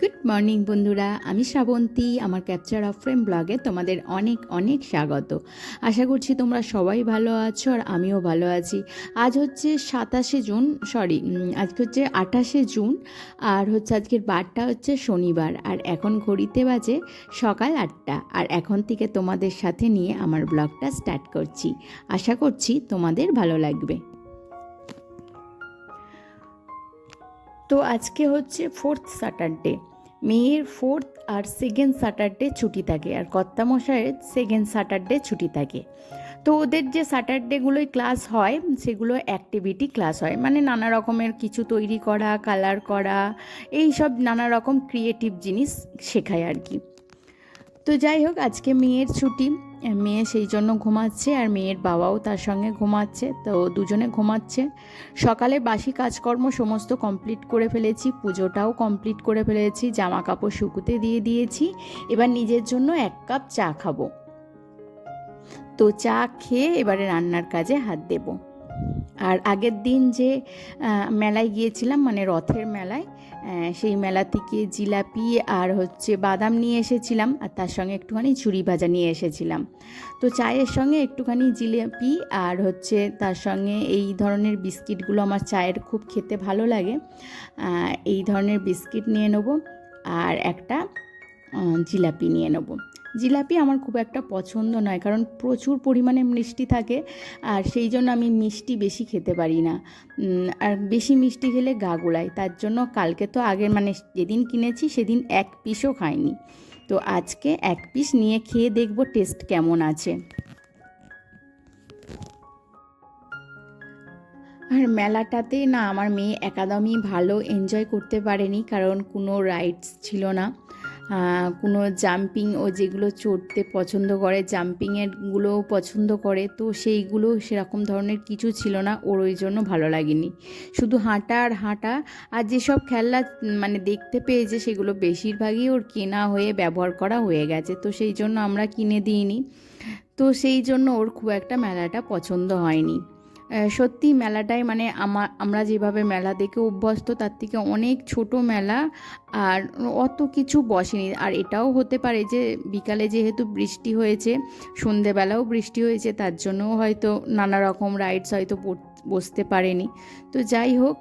Good morning বন্ধুরা। আমি শ্রাবন্তী, আমার ক্যাপচার অফ ফ্রেম ব্লগে তোমাদের অনেক অনেক স্বাগত। আশা করছি তোমরা সবাই ভালো আছো আর আমিও ভালো আছি। আজ হচ্ছে সাতাশে জুন সরি আজকে হচ্ছে আঠাশে জুন আর হচ্ছে আজকের বারটা হচ্ছে শনিবার। আর এখন ঘড়িতে বাজে সকাল আটটা। আর এখন থেকে তোমাদের সাথে নিয়ে আমার ব্লগটা স্টার্ট করছি। আশা করছি তোমাদের ভালো লাগবে। তো আজকে হচ্ছে ফোর্থ স্যাটারডে মেয়ের ফোর্থ আর সেকেন্ড স্যাটারডে ছুটি থাকে আর কর্তামশাইয়ের সেকেন্ড স্যাটারডে ছুটি থাকে। তো ওদের যে স্যাটারডেগুলোই ক্লাস হয়, সেগুলো অ্যাক্টিভিটি ক্লাস হয়। মানে নানা রকমের কিছু তৈরি করা কালার করা এই সব নানা রকম ক্রিয়েটিভ জিনিস শেখায় আর কি। তো যাই হোক, আজকে মেয়ের ছুটি। মেয়ে সেই জন্য ঘুমাচ্ছে আর মেয়ের বাবাও তার সঙ্গে ঘুমাচ্ছে, তো দুজনে ঘুমাচ্ছে। সকালে বাসি কাজকর্ম সমস্ত কমপ্লিট করে ফেলেছি, পুজোটাও কমপ্লিট করে ফেলেছি জামা কাপড় শুকুতে দিয়ে দিয়েছি, এবার নিজের জন্য এক কাপ চা খাব। তো চা খেয়ে এবারে রান্নার কাজে হাত দেব। আর আগের দিন যে মেলায় গিয়েছিলাম মানে রথের মেলায় সেই মেলা থেকে জিলাপি আর হচ্ছে বাদাম নিয়ে এসেছিলাম, আর তার সঙ্গে একটুখানি ঝুড়ি ভাজা নিয়ে এসেছিলাম। তো চায়ের সঙ্গে একটুখানি জিলাপি আর হচ্ছে তার সঙ্গে এই ধরনের বিস্কিটগুলো আমার চায়ের খুব খেতে ভালো লাগে। এই ধরনের বিস্কিট নিয়ে নেব, আর একটা জিলাপি নিয়ে নেব। জিলাপি আমার খুব একটা পছন্দ নয়, কারণ প্রচুর পরিমাণে মিষ্টি থাকে আর সেই জন্য আমি মিষ্টি বেশি খেতে পারি না। আর বেশি মিষ্টি খেলে গা গোলায়, তার জন্য কালকে তো আগের মানে যেদিন কিনেছি সেদিন এক পিসও খাইনি। তো আজকে এক পিস নিয়ে খেয়ে দেখব টেস্ট কেমন আছে। আর মেলাটাতে না আমার মেয়ে একাদমই ভালো এনজয় করতে পারেনি, কারণ কোনো রাইডস ছিল না। কোনো জাম্পিং ও যেগুলো চড়তে পছন্দ করে জাম্পিংয়েরগুলোও পছন্দ করে, তো সেইগুলো সেরকম ধরনের কিছু ছিল না, ওর ওই জন্য ভালো লাগেনি। শুধু হাঁটা আর হাঁটা, আর যেসব খেলনা মানে দেখতে পেয়েছে সেগুলো বেশিরভাগই ওর কেনা হয়ে, ব্যবহার করা হয়ে গেছে, তো সেই জন্য আমরা কিনে দিইনি। তো সেই জন্য ওর খুব একটা মেলাটা পছন্দ হয়নি। সত্যি মেলাটাই মানে আমার আমরা যেভাবে মেলা দেখে অভ্যস্ত, তার থেকে অনেক ছোট মেলা আর অত কিছু বসেনি। আর এটাও হতে পারে যে বিকালে যেহেতু বৃষ্টি হয়েছে, সন্ধেবেলাও বৃষ্টি হয়েছে, তার জন্যও হয়তো নানা রকম রাইডস হয়তো বসতে পারেনি। তো যাই হোক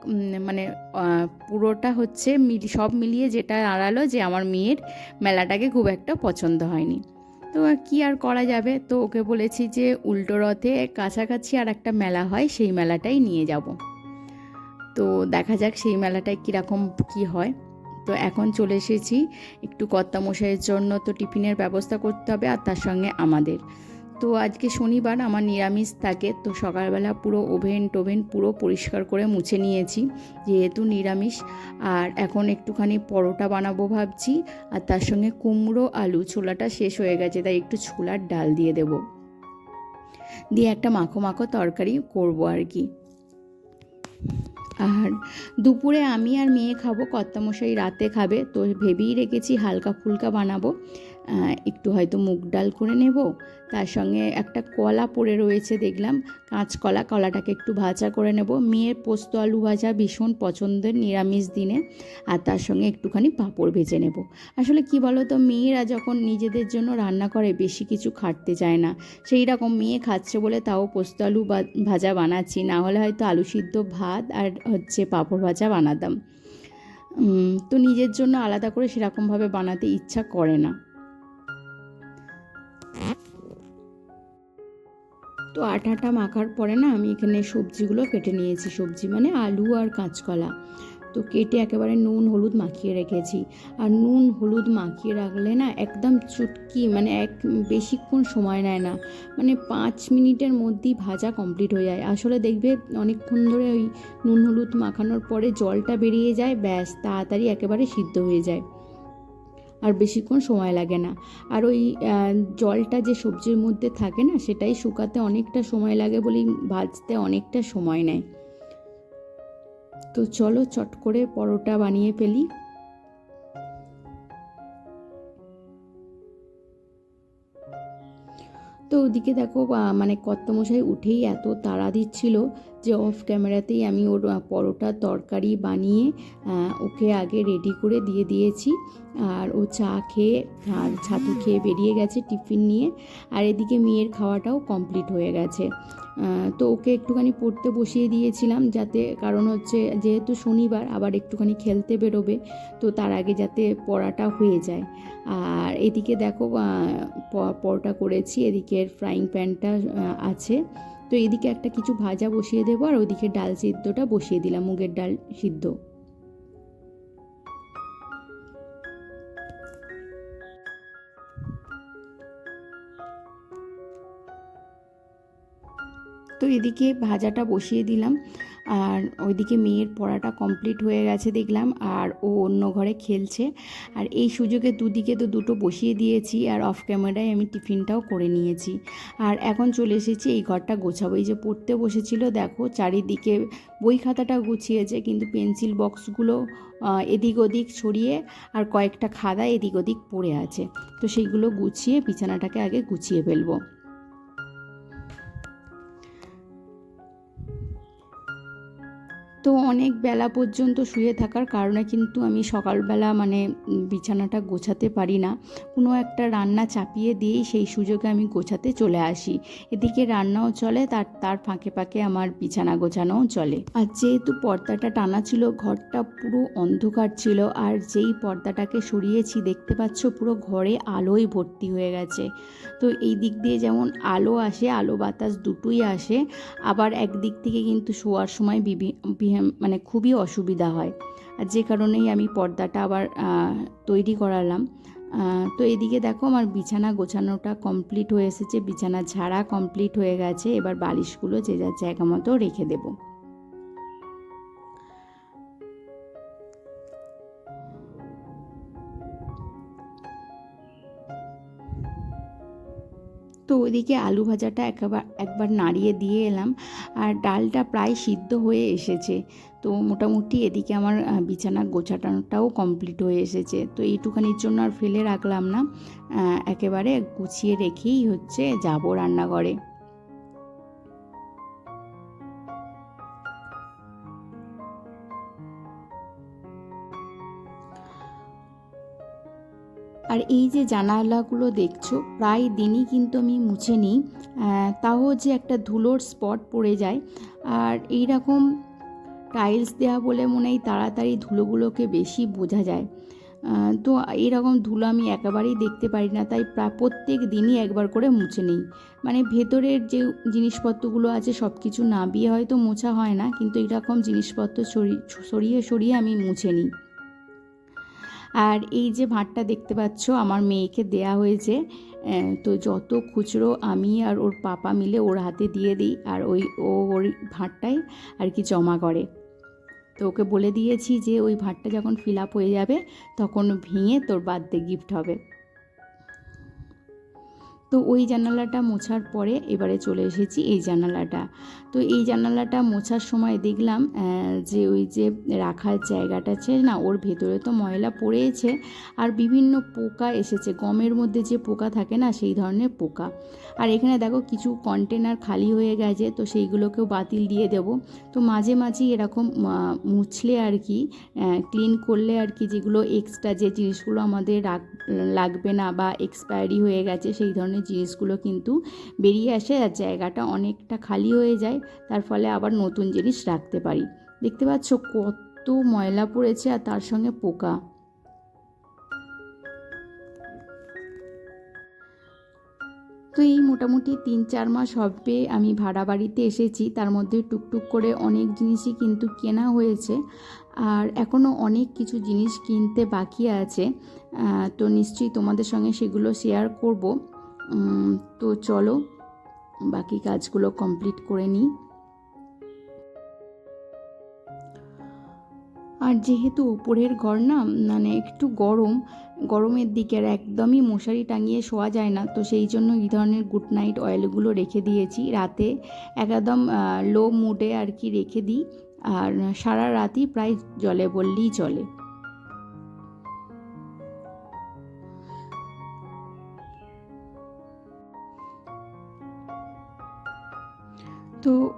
মানে পুরোটা হচ্ছে সব মিলিয়ে যেটা আড়ালো যে আমার মেয়ের মেলাটাকে খুব একটা পছন্দ হয়নি। তো কি আর করা যাবে? তো ওকে বলেছি যে উল্টো রথে কাছাকাছি আর একটা মেলা হয়, সেই মেলাটাই নিয়ে যাব। তো দেখা যাক সেই মেলাটায় কীরকম কি হয়। তো এখন চলে এসেছি, একটু কর্তামশাইয়ের জন্য তো টিফিনের ব্যবস্থা করতে হবে আর তার সঙ্গে আমাদের। তো আজকে শনিবার আমার নিরামিষ থাকে, তো সকালবেলা পুরো ওভেন টোভেন পুরো পরিষ্কার করে মুছে নিয়েছি, যেহেতু নিরামিষ। আর এখন একটুখানি পরোটা বানাবো ভাবছি, আর তার সঙ্গে কুমড়ো আলু, ছোলাটা শেষ হয়ে গেছে, তাই একটু ছোলার ডাল দিয়ে দেব। দিয়ে একটা মাখো মাখো তরকারি করব আর কি। আর দুপুরে আমি আর মেয়ে খাব, কর্তামশাই রাতে খাবে, তো ভেবেই রেখেছি হালকা ফুলকা বানাবো। একটু হয়তো মুগ ডাল করে নেব। তার সঙ্গে একটা কলা পড়ে রয়েছে দেখলাম। কাঁচকলা কলাটাকে একটু ভাজা করে নেব। মেয়ের পোস্ত আলু ভাজা ভীষণ পছন্দের নিরামিষ দিনে। আর তার সঙ্গে একটুখানি পাঁপড় ভেজে নেব। আসলে কি বলো তো মেয়েরা যখন নিজেদের জন্য রান্না করে, বেশি কিছু খাটতে চায় না। সেই রকম মেয়ে খাচ্ছে বলে তাও পোস্ত আলু ভাজা বানাচ্ছি। না হলে হয়তো আলু সিদ্ধ ভাত আর হচ্ছে পাঁপড় ভাজা বানাতাম। তো নিজের জন্য আলাদা করে সেরকমভাবে বানাতে ইচ্ছা করে না। তো আটাটা মাখার পরে না আমি এখানে সবজিগুলো কেটে নিয়েছি। সবজি মানে আলু আর কাঁচকলা। তো কেটে একেবারে নুন, হলুদ মাখিয়ে রেখেছি। আর নুন, হলুদ মাখিয়ে রাখলে না একদম চুটকি মানে এক বেশিক্ষণ সময় নেয় না। মানে পাঁচ মিনিটের মধ্যেই ভাজা কমপ্লিট হয়ে যায়। আসলে দেখবে অনেকক্ষণ ধরে ওই নুন, হলুদ মাখানোর পরে জলটা বেরিয়ে যায়, ব্যাস, তাড়াতাড়ি একেবারে সিদ্ধ হয়ে যায়। আর বেশিক্ষণ সময় লাগে না। আর ওই জলটা যে সবজির মধ্যে থাকে না, সেটাই শুকাতে অনেকটা সময় লাগে বলেই ভাজতে অনেকটা সময় নেয়। তো চলো চট করে পরোটা বানিয়ে ফেলি। ওদিকে দেখো মানে কর্তমশাই উঠেই এত তাড়া দিচ্ছিল যে অফ ক্যামেরাতেই আমি ওর পরোটা, তরকারি বানিয়ে ওকে আগে রেডি করে দিয়ে দিয়েছি। আর ও চা খেয়ে, আর ছাতু খেয়ে বেরিয়ে গেছে টিফিন নিয়ে। আর এদিকে মেয়ের খাওয়াটাও কমপ্লিট হয়ে গেছে। তো ওকে একটুখানি পড়তে বসিয়ে দিয়েছিলাম যাতে, কারণ হচ্ছে যেহেতু শনিবার আবার একটুখানি খেলতে বেরোবে, তো তার আগে যাতে পড়াটা হয়ে যায়। আর এদিকে দেখো পরোটা করেছি এদিকের ফ্রাইং প্যানটা আছে। তো এদিকে একটা কিছু ভাজা বসিয়ে দেবো, আর ওদিকে ডাল সিদ্ধটা বসিয়ে দিলাম, মুগের ডাল সিদ্ধ। তো এদিকে ভাজাটা বসিয়ে দিলাম। আর ওইদিকে মেয়ের পড়াটা কমপ্লিট হয়ে গেছে দেখলাম, আর ও অন্য ঘরে খেলছে। আর এই সুযোগে দুদিকে তো দুটো বসিয়ে দিয়েছি, আর অফ ক্যামেরায় আমি টিফিনটাও করে নিয়েছি। আর এখন চলে এসেছি এই ঘরটা গোছাবো। এই যে পড়তে বসেছিল, দেখো চারিদিকে বই খাতাটা গুছিয়েছে, কিন্তু পেন্সিল বক্সগুলো এদিক ওদিক ছড়িয়ে আর কয়েকটা খাদা এদিক ওদিক পড়ে আছে। তো সেইগুলো গুছিয়ে বিছানাটাকে আগে গুছিয়ে ফেলব। তো অনেক বেলা পর্যন্ত শুয়ে থাকার কারণে কিন্তু আমি সকালবেলা মানে বিছানাটা গোছাতে পারি না। কোনো একটা রান্না চাপিয়ে দিয়েই সেই সুযোগে আমি গোছাতে চলে আসি। এদিকে রান্নাও চলে, তার তার ফাঁকে ফাঁকে আমার বিছানা গোছানোও চলে। আর যেহেতু পর্দাটা টানা ছিল, ঘরটা পুরো অন্ধকার ছিল, আর যেই পর্দাটাকে সরিয়েছি, দেখতে পাচ্ছ পুরো ঘরে আলোয় ভর্তি হয়ে গেছে। তো এই দিক দিয়ে যেমন আলো আসে, আলো বাতাস দুটোই আসে, আবার একদিক থেকে কিন্তু শোয়ার সময় বিভি- মানে খুবই অসুবিধা হয়। আর যে কারণেই আমি পর্দাটা আবার তৈরি করালাম। তো এদিকে দেখো আমার বিছানা গোছানোটা কমপ্লিট হয়ে এসেছে, বিছানা ঝাড়া কমপ্লিট হয়ে গেছে, এবার বালিশগুলো যে যার জায়গা মতো রেখে দেবো। ওইদিকে আলু ভাজাটা একবার একবার নাড়িয়ে দিয়ে এলাম আর ডালটা প্রায় সিদ্ধ হয়ে এসেছে। তো মোটামুটি এদিকে আমার বিছানা গোছাটানোটাও কমপ্লিট হয়ে এসেছে। তো এইটুখানির জন্য আর ফেলে রাখলাম না। একেবারে গুছিয়ে রেখেই হচ্ছে যাব রান্নাঘরে। আর এই যে জানালাগুলো দেখছ, প্রায় দিনই কিন্তু আমি মুছে নিই তাও যে একটা ধুলোর স্পট পড়ে যায়। আর এই রকম টাইলস দেওয়া বলে মনে হয় তাড়াতাড়ি ধুলোগুলোকে বেশি বোঝা যায়। তো এরকম ধুলো আমি একেবারেই দেখতে পারি না, তাই প্রায় প্রত্যেক দিনই একবার করে মুছে নিই। মানে ভেতরের যে জিনিসপত্রগুলো আছে সব কিছু নাবিয়ে হয়তো মোছা হয় না, কিন্তু এরকম জিনিসপত্র সরি- সরিয়ে সরিয়ে আমি মুছে নিই। আর এই যে ভাঁড়টা দেখতে পাচ্ছ, আমার মেয়েকে দেয়া হয়েছে। তো যত খুচরো আমি আর ওর পাপা মিলে ওর হাতে দিয়ে দিই আর ওই, ও ওর ভাঁড়টাই আর কি জমা করে। তো ওকে বলে দিয়েছি যে ওই ভাঁড়টা যখন ফিল আপ হয়ে যাবে, তখন ভেঙে তোর বার্থডে গিফট হবে। তো ওই জানালাটা মোছার পরে এবারে চলে এসেছি এই জানালাটা। তো এই জানালাটা মোছার সময় দেখলাম যে ওই যে রাখার জায়গাটা আছে না, ওর ভেতরে তো ময়লা পড়েছে আর বিভিন্ন পোকা এসেছে। গমের মধ্যে যে পোকা থাকে না, সেই ধরনের পোকা। আর এখানে দেখো কিছু কন্টেনার খালি হয়ে গেছে, তো সেইগুলোকেও বাতিল দিয়ে দেব। তো মাঝে মাঝেই এরকম মুছলে আর কি ক্লিন করলে আর কি যেগুলো এক্সট্রা যে জিনিসগুলো আমাদের রাখ, লাগবে না বা এক্সপায়ারি হয়ে গেছে, সেই ধরনের জিনিসগুলো কিন্তু বেরিয়ে আসে আর জায়গাটা অনেকটা খালি হয়ে যায়, তার ফলে আবার নতুন জিনিস রাখতে পারি। দেখতে পাচ্ছ কত ময়লা পড়েছে আর তার সঙ্গে পোকা। তো এই মোটামুটি তিন চার মাস হবে আমি ভাড়া বাড়িতে এসেছি, তার মধ্যে টুকটুক করে অনেক জিনিসই কিন্তু কেনা হয়েছে। আর এখনও অনেক কিছু জিনিস কিনতে বাকি আছে তো নিশ্চয়ই তোমাদের সঙ্গে সেগুলো শেয়ার করব। তো চলো, বাকি কাজগুলো কমপ্লিট করে নিই। আর যেহেতু উপরের ঘর না মানে একটু গরম, গরমের দিকে আর একদমই মশারি টাঙিয়ে শোয়া যায় না, তো সেই জন্য এই ধরনের গুড নাইট অয়েলগুলো রেখে দিয়েছি। রাতে একদম লো মুডে আর কি রেখে দিই। আর সারা রাতই প্রায় জলে বললেই চলে।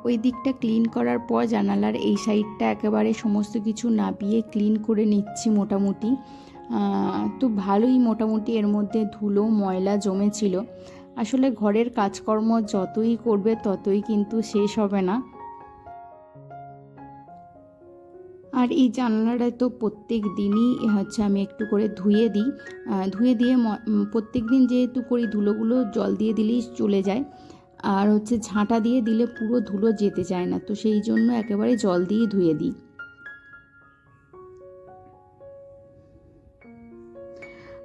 ওই দিকটা ক্লিন করার পর জানালার এই সাইডটা একেবারে সমস্ত কিছু নাবিয়ে ক্লিন করে নিচ্ছি মোটামুটি। তো ভালোই মোটামুটি এর মধ্যে ধুলো, ময়লা জমেছিল। আসলে ঘরের কাজকর্ম যতই করবে ততই কিন্তু শেষ হবে না। আর এই জানালাটা তো প্রত্যেক দিনই হচ্ছে আমি একটু করে ধুয়ে দিই। ধুয়ে দিয়ে প্রত্যেক দিন যেহেতু করি, ধুলোগুলো জল দিয়ে দিলেই চলে যায়। আর হচ্ছে ঝাঁটা দিয়ে দিলে পুরো ধুলো যেতে চায় না, তো সেই জন্য একেবারে জল দিয়ে ধুয়ে দিই।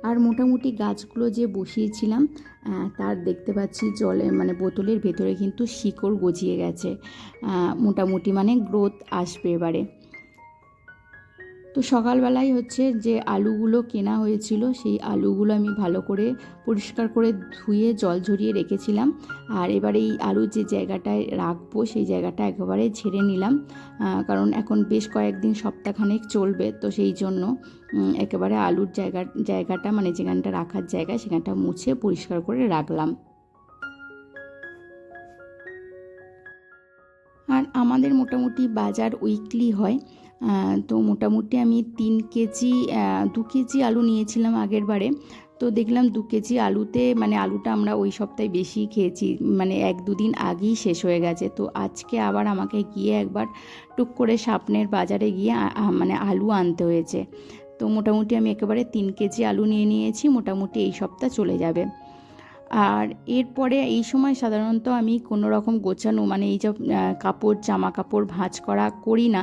আর মোটামুটি গাছগুলো যে বসিয়েছিলাম তার দেখতে পাচ্ছি জলে মানে বোতলের ভেতরে কিন্তু শিকড় গজিয়ে গেছে। মোটামুটি মানে গ্রোথ আসবে এবারে। তো সকালবেলায় হচ্ছে যে আলুগুলো কেনা হয়েছিল, সেই আলুগুলো আমি ভালো করে পরিষ্কার করে ধুয়ে জল ঝরিয়ে রেখেছিলাম। আর এবার এই আলুর যে জায়গাটায় রাখব, সেই জায়গাটা একেবারে ঝেড়ে নিলাম। কারণ এখন বেশ কয়েকদিন সপ্তাহখানেক চলবে, তো সেই জন্য একেবারে আলুর জায়গা, জায়গাটা মানে যেখানটা রাখার জায়গা, সেখানটা মুছে পরিষ্কার করে রাখলাম। আর আমাদের মোটামুটি বাজার উইকলি হয়। তো মোটামুটি আমি তিন কেজি দু কেজি আলু নিয়েছিলাম আগের বারে। তো দেখলাম দু কেজি আলুতে মানে আলুটা আমরা ওই সপ্তাহে বেশি খেয়েছি মানে এক দুদিন আগেই শেষ হয়ে গেছে। তো আজকে আবার আমাকে গিয়ে একবার টুক করে সাপনের বাজারে গিয়ে মানে আলু আনতে হয়েছে। তো মোটামুটি আমি একেবারে তিন কেজি আলু নিয়ে নিয়েছি, মোটামুটি এই সপ্তাহ চলে যাবে। আর এরপরে এই সময় সাধারণত আমি কোনো রকম গোছানো মানে এই যে কাপড়, জামা কাপড় ভাঁজ করা করি না।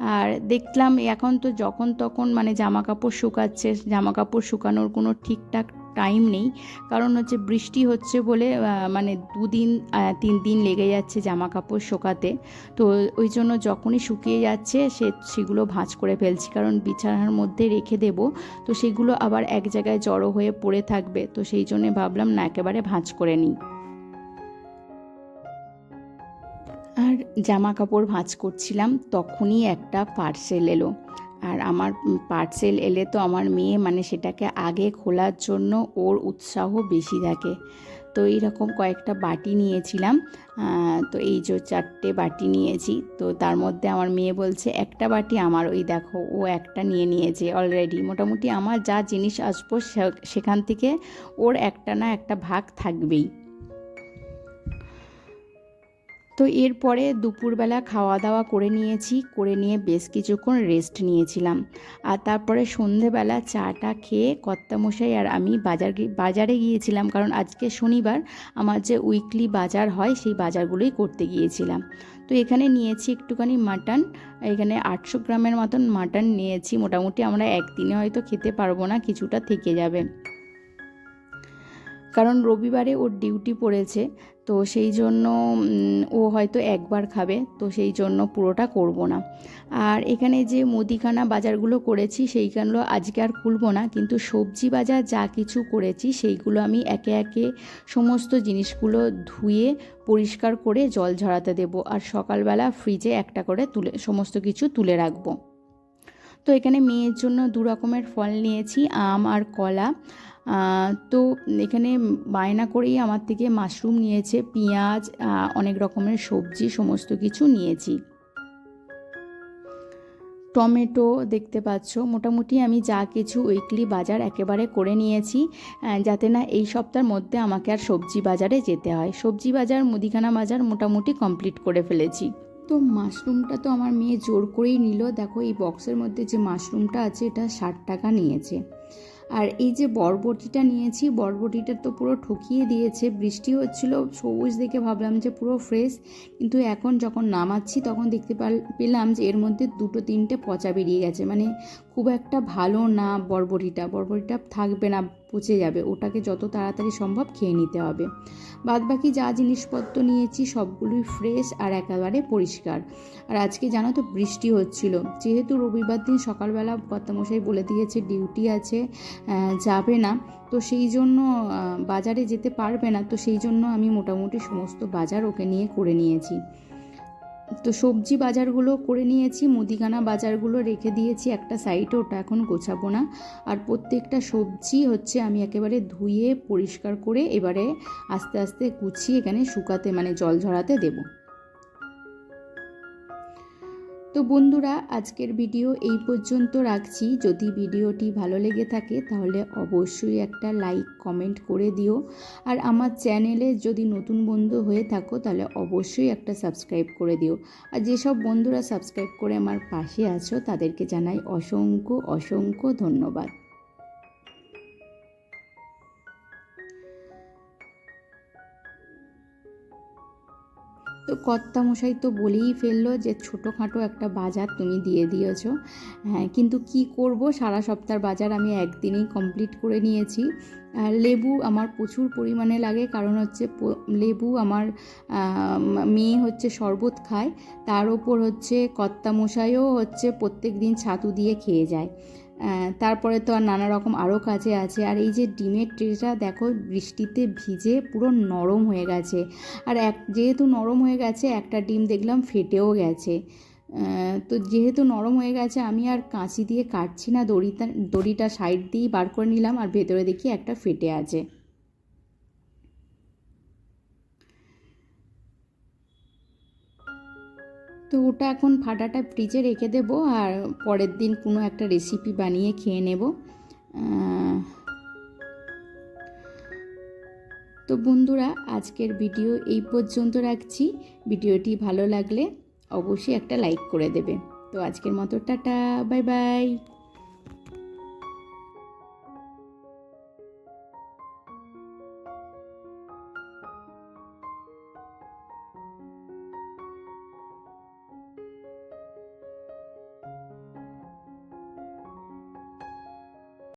আর দেখলাম এখন তো যখন তখন মানে জামা কাপড় শুকাচ্ছে, জামা কাপড় শুকানোর কোনো ঠিকঠাক টাইম নেই। কারণ হচ্ছে বৃষ্টি হচ্ছে বলে মানে দুদিন তিন দিন লেগে যাচ্ছে জামা কাপড় শোকাতে। তো ওই জন্য যখনই শুকিয়ে যাচ্ছে, সে, সেগুলো ভাঁজ করে ফেলছি। কারণ বিছানার মধ্যে রেখে দেব, তো সেগুলো আবার এক জায়গায় জড়ো হয়ে পড়ে থাকবে। তো সেই জন্য ভাবলাম না, একেবারে ভাঁজ করে নিই। আর জামা কাপড় ভাঁজ করছিলাম, তখনই একটা পার্সেল এলো। আর আমার পার্সেল এলে তো আমার মেয়ে মানে সেটাকে আগে খোলার জন্য ওর উৎসাহ বেশি থাকে। তো এইরকম কয়েকটা বাটি নিয়েছিলাম তো এই যে চারটে বাটি নিয়েছি, তো তার মধ্যে আমার মেয়ে বলছে, একটা বাটি আমার ওই দেখো, ও একটা নিয়ে নিয়েছে অলরেডি মোটামুটি আমার যা জিনিস আসব সেখান থেকে ওর একটা না একটা ভাগ থাকবেই। তো এরপরে দুপুরবেলা খাওয়া দাওয়া করে নিয়েছি, করে নিয়ে বেশ কিছুক্ষণ রেস্ট নিয়েছিলাম। আর তারপরে সন্ধেবেলা চাটা খেয়ে কর্তামশাই আর আমি বাজার বাজারে গিয়েছিলাম, কারণ আজকে শনিবার আমার যে উইকলি বাজার হয় সেই বাজারগুলোই করতে গিয়েছিলাম। তো এখানে নিয়েছি একটুখানি মাটন এখানে আটশো গ্রামের মতন মাটন নিয়েছি। মোটামুটি আমরা একদিনে হয়তো খেতে পারব না, কিছুটা থেকে যাবে। কারণ রবিবারে ওর ডিউটি পড়েছে, তো সেই জন্য ও হয়তো একবার খাবে, তো সেই জন্য পুরোটা করব না। আর এখানে যে মুদিখানা বাজারগুলো করেছি সেইখানগুলো আজকে আর খুলবো না, কিন্তু সবজি বাজার যা কিছু করেছি, সেইগুলো আমি একে একে সমস্ত জিনিসগুলো ধুয়ে, পরিষ্কার করে জল ঝরাতে দেব, আর সকালবেলা ফ্রিজে একটা করে তুলে, সমস্ত কিছু তুলে রাখব। তো এখানে মেয়ের জন্য দু রকমের ফল নিয়েছি, আম আর কলা তো এখানে বায়না করেই আমার থেকে মাশরুম নিয়েছে, পেঁয়াজ অনেক রকমের সবজি, সমস্ত কিছু নিয়েছি। টমেটো দেখতে পাচ্ছ, মোটামুটি আমি যা কিছু উইকলি বাজার একেবারে করে নিয়েছি যাতে না এই সপ্তাহের মধ্যে আমাকে আর সবজি বাজারে যেতে হয়। সবজি বাজার, মুদিখানা বাজার মোটামুটি কমপ্লিট করে ফেলেছি। তো মাশরুমটা তো আমার মেয়ে জোর করেই নিল। দেখো এই বক্সের মধ্যে যে মাশরুমটা আছে, এটা ষাট টাকা নিয়েছে। আর এই যে বরবটিটা নিয়েছি, বরবটিটা তো পুরো ঠকিয়ে দিয়েছে। বৃষ্টি হচ্ছিল, সবুজ দেখে ভাবলাম যে পুরো ফ্রেশ কিন্তু এখন যখন নামাচ্ছি তখন দেখতে পাল- পেলাম যে এর মধ্যে দুটো তিনটে পচা বেরিয়ে গেছে। মানে খুব একটা ভালো না বরবটিটা। বরবটিটা থাকবে না, পচে যাবে। ওটাকে যত তাড়াতাড়ি সম্ভব খেয়ে নিতে হবে। বাদবাকি যা জিনিসপত্র নিয়েছি সবগুলোই ফ্রেশ আর একেবারে পরিষ্কার। আর আজকে জানো তো বৃষ্টি হচ্ছিল। যেহেতু রবিবার দিন সকালবেলা কর্তামশাই বলে দিয়েছে, ডিউটি আছে। যাবে না। তো সেই জন্য বাজারে যেতে পারবে না। তো সেই জন্য আমি মোটামুটি সমস্ত বাজার ওকে নিয়ে করে নিয়েছি। তো সবজি বাজারগুলো করে নিয়েছি, মুদিখানা বাজারগুলো রেখে দিয়েছি একটা সাইডে ওটা এখন গোছাবো না। আর প্রত্যেকটা সবজি হচ্ছে আমি একেবারে ধুয়ে, পরিষ্কার করে এবারে আস্তে আস্তে গুছিয়ে এখানে শুকাতে মানে জল ঝরাতে দেবো। তো বন্ধুরা, আজকের ভিডিও এই পর্যন্ত রাখছি। যদি ভিডিওটি ভালো লেগে থাকে, তাহলে অবশ্যই একটা লাইক, কমেন্ট করে দিও। আর আমার চ্যানেলে যদি নতুন বন্ধু হয়ে থাকো, তাহলে অবশ্যই একটা সাবস্ক্রাইব করে দিও। আর যেসব বন্ধুরা সাবস্ক্রাইব করে আমার পাশে আছো, তাদেরকে জানাই অসংখ্য অসংখ্য ধন্যবাদ। তো কর্তামশাই তো বলেই ফেলল যে, ছোটোখাটো একটা বাজার তুমি দিয়ে দিয়েছ। হ্যাঁ কিন্তু কি করব? সারা সপ্তাহ বাজার আমি একদিনেই কমপ্লিট করে নিয়েছি। লেবু আমার প্রচুর পরিমাণে লাগে। কারণ হচ্ছে লেবু আমার মেয়ে হচ্ছে শরবত খায়। তার ওপর হচ্ছে কর্তামশাইও হচ্ছে প্রত্যেক দিন ছাতু দিয়ে খেয়ে যায়। তারপরে তো আর নানা রকম আরও কাজে আছে। আর এই যে ডিমের ট্রেটা দেখো, বৃষ্টিতে ভিজে পুরো নরম হয়ে গেছে। আর এক, যেহেতু নরম হয়ে গেছে, একটা ডিম দেখলাম ফেটেও গেছে। তো যেহেতু নরম হয়ে গেছে, আমি আর কাঁচি দিয়ে কাটছি না। দড়িটা দড়িটা সাইড দিয়েই বার করে নিলাম আর ভেতরে দেখি একটা ফেটে আছে। তো ওটা এখন ফাটাটা ফ্রিজে রেখে দেবো আর পরের দিন কোনো একটা রেসিপি বানিয়ে খেয়ে নেব। তো বন্ধুরা, আজকের ভিডিও এই পর্যন্ত রাখছি। ভিডিওটি ভালো লাগলে অবশ্যই একটা লাইক করে দেবে। তো আজকের মতো টাটা বাই বাই